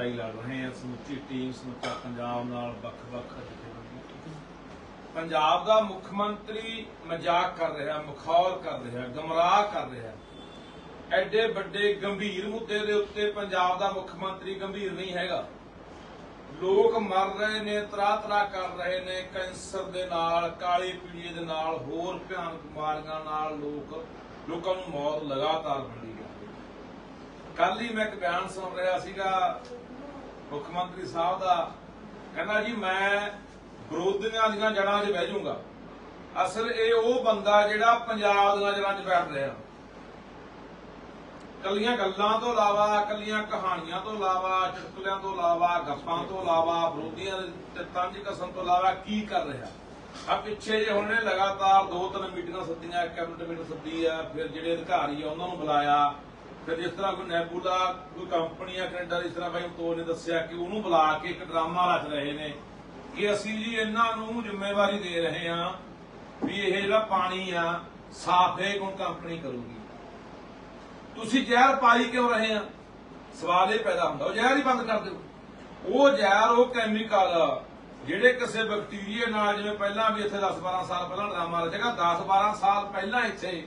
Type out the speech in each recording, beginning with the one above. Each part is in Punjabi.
ਲੜਾਈ ਲੜ ਰਹੇ ਹਾਂ, ਸਮੁੱਚੀ ਟੀਮ ਸਮੁੱਚਾ ਪੰਜਾਬ ਨਾਲ ਵੱਖ-ਵੱਖ ਪੰਜਾਬ ਦਾ ਮੁੱਖ ਮੰਤਰੀ ਮਜ਼ਾਕ ਕਰ ਰਿਹਾ, ਮਖੌਲ ਕਰ ਰਿਹਾ, ਗਮਰਾਹ ਕਰ ਰਿਹਾ। ਐਡੇ ਵੱਡੇ ਗੰਭੀਰ ਮੁੱਦੇ ਦੇ ਉੱਤੇ ਪੰਜਾਬ ਦਾ ਮੁੱਖ ਮੰਤਰੀ ਗੰਭੀਰ ਨਹੀਂ ਹੈਗਾ। ਲੋਕ ਮਰ ਰਹੇ ਨੇ ਤਰਾ ਤਰਾ ਕਰ ਰਹੇ ਨੇ, ਕੈਂਸਰ ਦੇ ਨਾਲ, ਕਾਲੀ ਪੀਲੀਏ ਦੇ ਨਾਲ, ਹੋਰ ਭਿਆਨਕ ਬਿਮਾਰੀਆਂ ਨਾਲ ਲੋਕ, ਲੋਕਾਂ ਨੂੰ ਮੌਤ ਲਗਾਤਾਰ ਮਿਲੀ ਹੈ। ਕੱਲ ਹੀ ਮੈਂ ਇੱਕ ਬਿਆਨ ਸੁਣ ਰਿਹਾ ਸੀਗਾ ਮੁੱਖ ਮੰਤਰੀ ਸਾਹਿਬ ਦਾ ਕਹਿੰਦਾ ਜੀ, ਮੈਂ ਵਿਰੋਧੀਆਂ ਦੀਆਂ ਜੜ੍ਹਾਂ 'ਚ ਬਹਿ ਜਾਊਂਗਾ। ਅਸਲ ਇਹ ਉਹ ਬੰਦਾ ਜਿਹੜਾ ਪੰਜਾਬ ਦੀਆਂ ਜੜ੍ਹਾਂ 'ਚ ਬੈਠ ਰਿਹਾ। ਕੱਲੀਆਂ ਗੱਲਾਂ ਤੋਂ ਇਲਾਵਾ, ਕੱਲੀਆਂ ਕਹਾਣੀਆਂ ਤੋਂ ਇਲਾਵਾ, ਚੁਟਕਲਿਆਂ ਤੋਂ ਇਲਾਵਾ, ਗੱਪਾਂ ਤੋਂ ਇਲਾਵਾ, ਵਿਰੋਧੀਆਂ ਦੇ ਤੰਜ ਕਸਮ ਤੋਂ ਇਲਾਵਾ ਕੀ ਕਰ ਰਿਹਾ? ਆ ਪਿੱਛੇ ਜੇ ਹੁਣ ਲਗਾਤਾਰ ਦੋ ਤਿੰਨ ਮੀਟਿੰਗਾਂ ਸੱਦੀਆਂ ਕੈਬਨਿਟ ਮੀਟਿੰਗ ਸੱਦੀ ਆ, ਫਿਰ ਜਿਹੜੇ ਅਧਿਕਾਰੀ ਆ, ਉਹਨਾਂ ਨੂੰ ਬੁਲਾਇਆ। ਫਿਰ ਜਿਸ ਤਰ੍ਹਾਂ ਕੋਈ ਨੈਬੂਲਾ ਕੋਈ ਕੰਪਨੀ ਆ ਕੈਨੇਡਾ ਦੀ ਤਰ੍ਹਾਂ ਬਾਈ ਤੋਰ ਨੇ ਦੱਸਿਆ ਕਿ ਉਹਨੂੰ ਬੁਲਾ ਕੇ ਇੱਕ ਡਰਾਮਾ ਰਚ ਰਹੇ ਨੇ ਕਿ ਅਸੀਂ ਜੀ ਇਹਨਾਂ ਨੂੰ ਜ਼ਿੰਮੇਵਾਰੀ ਦੇ ਰਹੇ ਹਾਂ ਵੀ ਇਹ ਜਿਹੜਾ ਪਾਣੀ ਆ, ਸਾਫ਼ ਇਹ ਕੋਣ ਕੰਪਨੀ ਕਰੂਗੀ? ਤੁਸੀਂ ਜ਼ਹਿਰ ਪਾਈ ਕਿਉਂ ਰਹੇ ਆ? ਸਵਾਲ ਇਹ ਪੈਦਾ ਹੁੰਦਾ, ਉਹ ਜ਼ਹਿਰ ਹੀ ਬੰਦ ਕਰ ਦਿਓ। ਉਹ ਜ਼ਹਿਰ, ਉਹ ਕੈਮੀਕਲ ਜਿਹੜੇ ਕਿਸੇ ਬੈਕਟੀਰੀਆ ਨਾਲ, ਜਿਵੇਂ ਪਹਿਲਾਂ ਵੀ ਇੱਥੇ 10 12 ਸਾਲ ਪਹਿਲਾਂ ਡਰਾਮਾ ਰਚੇਗਾ 10 12 ਸਾਲ ਪਹਿਲਾਂ ਇੱਥੇ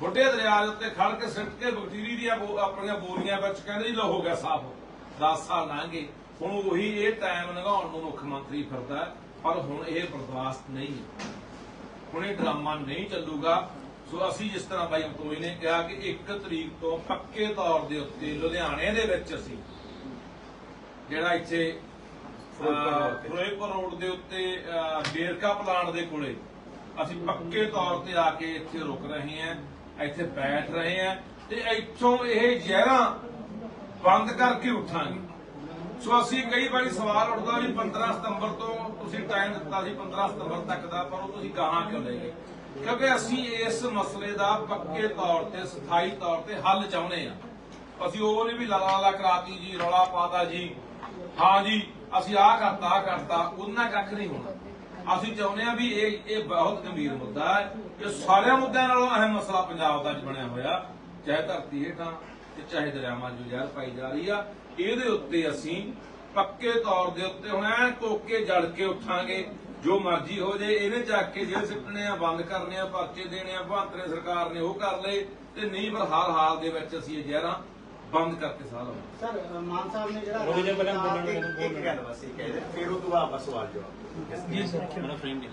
ਬੁੱਢੇ ਦਰਿਆ ਦੇ ਉੱਤੇ ਖੜ ਕੇ ਸਿੱਟ ਕੇ ਬੈਕਟੀਰੀਆ ਦੀਆਂ ਬੋ- ਆਪਣੀਆਂ ਬੋਰੀਆਂ ਵਿੱਚ ਕਹਿੰਦੇ ਜੀ ਲੋ ਹੋ ਗਿਆ ਸਾਫ਼। 10 ਸਾਲ ਲੰਘੇ ਹੁਣ ਉਹੀ ਇਹ ਟਾਈਮ ਲੰਘਾਉਣ ਨੂੰ ਮੁੱਖ ਮੰਤਰੀ ਫਿਰਦਾ ਹੈ, ਪਰ ਹੁਣ ਇਹ ਬਰਦਾਸ਼ਤ ਨਹੀਂ ਹੈ। ਹੁਣ ਇਹ ਡਰਾਮਾ ਨਹੀਂ ਚੱਲੂਗਾ। ਸੋ ਅਸੀਂ ਜਿਸ ਤਰ੍ਹਾਂ ਬਾਈ ਅਮਤੋਈ ਨੇ ਕਿਹਾ ਕਿ 1 ਤਰੀਕ ਤੋਂ ਪੱਕੇ ਤੌਰ ਦੇ ਉੱਤੇ ਲੁਧਿਆਣੇ ਦੇ ਵਿੱਚ ਅਸੀਂ ਜਿਹੜਾ ਇੱਥੇ ਫਿਰੋਜ਼ਪੁਰ ਰੋਡ ਦੇ ਉੱਤੇ ਅਹ, ਵੇਰਕਾ ਪਲਾਂਟ ਦੇ ਕੋਲੇ ਅਸੀਂ ਪੱਕੇ ਤੌਰ ਤੇ ਆ ਕੇ ਇੱਥੇ ਰੁਕ ਰਹੇ ਹਾਂ। ਇੱਥੇ ਬੈਠ ਰਹੇ ਹਾਂ ਤੇ ਇੱਥੋਂ ਇਹ ਜ਼ਹਿਰਾਂ ਬੰਦ ਕਰਕੇ ਉੱਠਾਂਗੇ। ਸੋ ਅਸੀਂ ਕਈ ਵਾਰੀ ਸਵਾਲ ਉੱਠਦਾ ਵੀ 15 ਸਤੰਬਰ ਤੋਂ ਤੁਸੀਂ ਟਾਈਮ ਦਿੱਤਾ ਸੀ 15 ਸਤੰਬਰ ਤੱਕ ਦਾ, ਪਰ ਉਹ ਤੁਸੀਂ ਗਾਹਾਂ ਕਿਉਂ ਲੈ ਗਏ? ਕਿਉਂਕਿ ਅਸੀਂ ਇਸ ਮਸਲੇ ਦਾ ਪੱਕੇ ਤੌਰ ਤੇ, ਸਥਾਈ ਤੌਰ ਤੇ ਹੱਲ ਚਾਹੁੰਦੇ ਆ। ਅਸੀਂ ਉਹ ਨਹੀਂ ਵੀ ਲਾਲਾ ਲਾ ਕਰਾਤੀ ਜੀ, ਰੌਲਾ ਪਾਤਾ ਜੀ, ਹਾਂ ਜੀ, ਅਸੀਂ ਆਹ ਕਰਤਾ ਆਹ ਕਰਤਾ ਉਹਨਾਂ ਕੱਖ ਨਹੀਂ ਹੋਣਾ। ਅਸੀਂ ਚਾਹੁੰਦੇ ਆ ਵੀ ਇਹ ਇਹ ਬਹੁਤ ਗੰਭੀਰ ਮੁੱਦਾ ਹੈ ਇਹ ਸਾਰਿਆਂ ਮੁੱਦਿਆਂ ਨਾਲੋਂ ਅਹਿਮ ਮਸਲਾ ਪੰਜਾਬ ਦਾ ਅੱਜ ਬਣਿਆ ਹੋਇਆ। ਚਾਹੇ ਧਰਤੀ ਹੇਠਾਂ ਤੇ ਚਾਹੇ ਦਰਿਆਵਾਂ 'ਚ ਜ਼ਹਿਰ ਪਾਈ ਜਾ ਰਹੀ ਆ। ਇਹਦੇ ਉੱਤੇ ਅਸੀਂ ਪੱਕੇ ਤੌਰ ਦੇ ਉੱਤੇ ਹੁਣ ਐ ਕੋਕੇ ਜੜ ਕੇ ਉੱਠਾਂਗੇ। ਜੋ ਮਰਜ਼ੀ ਹੋ ਜੇ, ਇਹਨੇ ਚੱਕ ਕੇ ਜੇ ਸਿੱਟਣੇ ਆ, ਬੰਦ ਕਰਨੇ ਆ, ਪਰਚੇ ਦੇਣੇ ਆ, ਭਾਂਤਰੇ ਸਰਕਾਰ ਨੇ ਉਹ ਕਰ ਲਏ ਤੇ ਨਹੀਂ, ਪਰ ਹਰ ਹਾਲ ਦੇ ਵਿੱਚ ਅਸੀਂ ਇਹ ਜ਼ਹਿਰਾਂ ਬੰਦ ਕਰਕੇ ਸਾਹ ਲਵਾਂਗੇ ਸਰ ਮਾਨ ਸਾਹਿਬ ਨੇ ਜਿਹੜਾ ਰੁਕ ਜਾ ਪਹਿਲਾਂ ਬੋਲਣ ਇੱਕ ਗੱਲ ਬਸ ਇਹ ਕਹਿ ਦੇ ਫਿਰ ਉਹ ਤੋਂ ਬਾਅਦ ਸਵਾਲ ਜਵਾਬ। ਜੀ ਸਰ ਮੇਰਾ ਫਰੇਮ ਦੇ